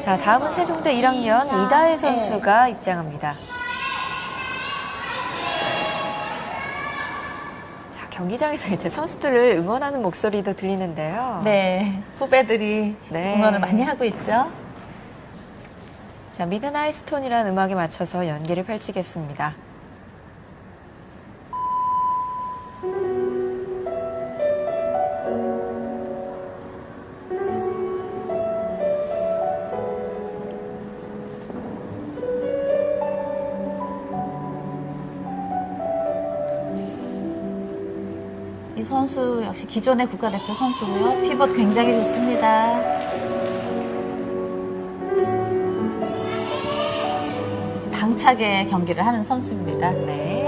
자, 다음은 세종대 1학년 이다혜 선수가 입장합니다. 자, 경기장에서 이제 선수들을 응원하는 목소리도 들리는데요. 네, 후배들이 네. 응원을 많이 하고 있죠. 자, 미드나잇 스톤이라는 음악에 맞춰서 연기를 펼치겠습니다. 이 선수 역시 기존의 국가대표 선수고요. 피벗 굉장히 좋습니다. 당차게 경기를 하는 선수입니다. 네.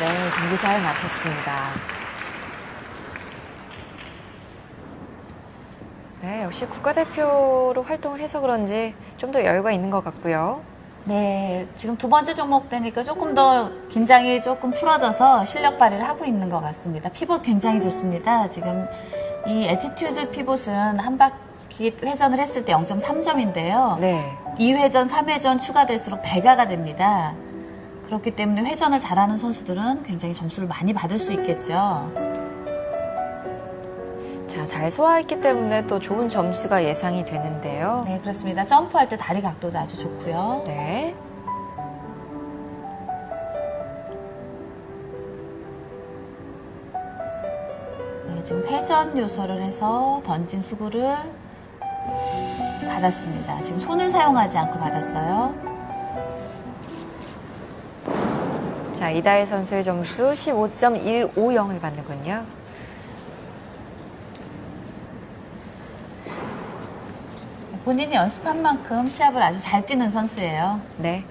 네, 경기 잘 마쳤습니다. 네, 역시 국가대표로 활동을 해서 그런지 좀 더 여유가 있는 것 같고요. 네, 지금 두 번째 종목 되니까 조금 더 긴장이 조금 풀어져서 실력 발휘를 하고 있는 것 같습니다. 피벗 굉장히 좋습니다. 지금 이 에티튜드 피벗은 한 바퀴 회전을 했을 때 0.3점인데요. 네. 2회전, 3회전 추가될수록 배가가 됩니다. 그렇기 때문에 회전을 잘하는 선수들은 굉장히 점수를 많이 받을 수 있겠죠. 자, 잘 소화했기 때문에 또 좋은 점수가 예상이 되는데요. 네, 그렇습니다. 점프할 때 다리 각도도 아주 좋고요. 네. 네, 지금 회전 요소를 해서 던진 수구를 받았습니다. 지금 손을 사용하지 않고 받았어요. 자, 이다혜 선수의 점수 15.150을 받는군요. 본인이 연습한 만큼 시합을 아주 잘 뛰는 선수예요. 네.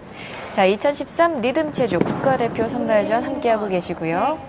자, 2013 리듬 체조 국가대표 선발전 함께하고 계시고요.